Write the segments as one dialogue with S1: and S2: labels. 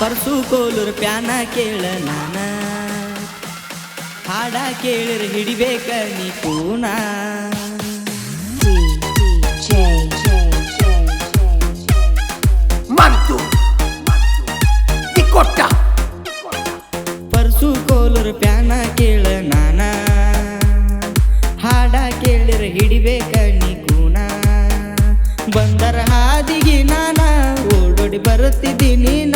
S1: Purse ಕೋಲುರ್ ಪ್ಯಾನ ಕೇಳ ನಾನ. ಹಾಡ ಕೇಳಿರ ಹಿಡಿಬೇಕ ನೀ
S2: ಪೂನ.
S1: ಪರ್ಸು ಕೋಲುರ್ ಪ್ಯಾನ ಕೇಳ ನಾನ. ಹಾಡ ಕೇಳಿರ ಹಿಡಿಬೇಕ ನೀ ಕೂನ ಬಂದರ ಹಾದಿಗೆ ನಾನ ಓಡೋಡಿ ಬರುತ್ತಿದ್ದೀನಿ ನೀನ.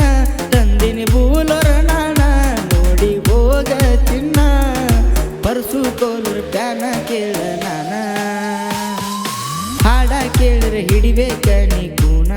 S1: ಪರ್ಸು ಕೋಲೂರು ಪ್ಯಾನ ಕೇಳ ನಾನ. ಹಾಡ ಕೇಳ್ರೆ ಹಿಡಿಬೇಕ ನೀ ಕೂನ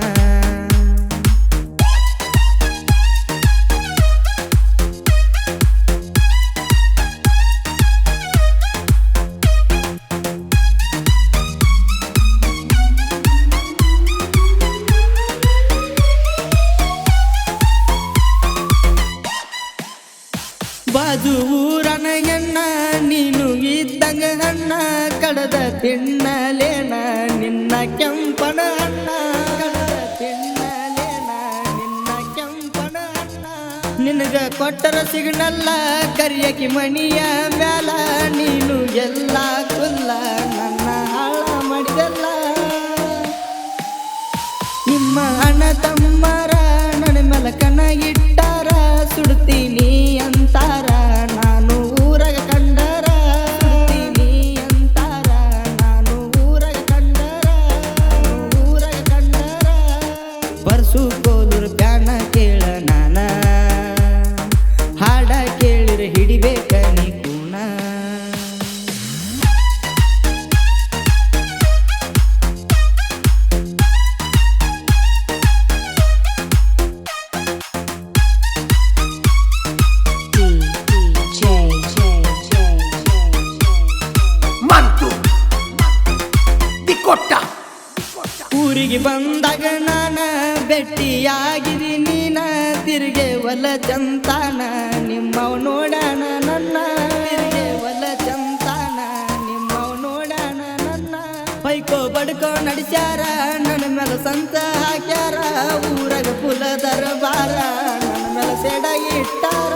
S1: ಕಡದ ನಿನ್ನ ಕೆಂಪನ ಅಣ್ಣ ತಿನ್ನಲೇನ ನಿನ್ನ ಕೆಂಪನ ಅಣ್ಣ. ನಿನಗ ಕೊಟ್ಟರ ಸಿಗ್ನಲ್ಲ ಕರಿಯಕಿ ಮಣಿಯ ಮ್ಯಾಲ. ನೀನು ಎಲ್ಲ ಕೇಳಿರ ಊರಿಗೆ ಬಂದಾಗ ನಾನ ಭೆಟ್ಟಿಯಾಗಿರಿ ನೀನ ತಿರುಗೆ ಒಲ ಚಂತಾನ ನಿಮ್ಮವ ನೋಡಣ ನನ್ನ. ತಿರುಗೆ ಒಲ ಚಂತಾನ ನಿಮ್ಮವ ನೋಡಣ ನನ್ನ. ಬೈಕೋ ಬಡ್ಕೋ ನಡಿಸ್ಯಾರ ನನ್ನ ಮೇಲೆ ಸಂತ ಹಾಕ್ಯಾರ. ಊರಾಗ ಕುಲ ದರಬಾರ ನನ್ನ ಮೇಲೆ ಸೆಡಾಗಿ ಇಟ್ಟಾರ.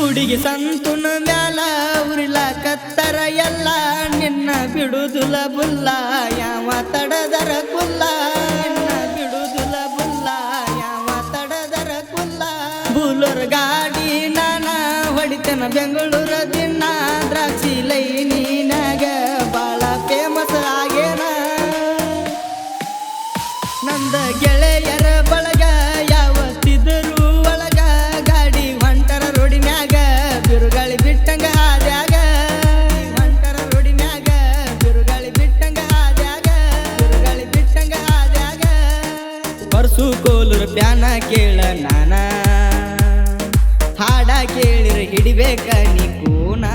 S1: ಕೂಡಿಗೆ ಸಂತುನ ಮ್ಯಾಲ ಉರಿಲ ಕತ್ತರ ಎಲ್ಲ, ನಿನ್ನ ಬಿಡುದುಲ ಬುಲ್ಲ ಯಾವ ತಡದರ ಕುಲ್ಲ? ನಿನ್ನ ಬಿಡುದುಲ ಬುಲ್ಲ ಯಾವ ತಡದರ ಕುಲ್ಲ? ಬುಲೂರ್ ಗಾಡಿ ನಾನ ಹೊಡಿತನ ಬೆಂಗಳೂರ ದಿನ, ದ್ರಾಕ್ಷಿ ಬಾಳ ಫೇಮಸ್ ಆಗೇನ? ನಂದ ಗೆಳೆಯರ ಬಳಗ ಸುಕೋಲರ ಪ್ಯಾನ ಕೇಳ ನಾನ. ಹಾಡ ಕೇಳಿರ ಹಿಡಿಬೇಕ ನೀ ಕೂನಾ.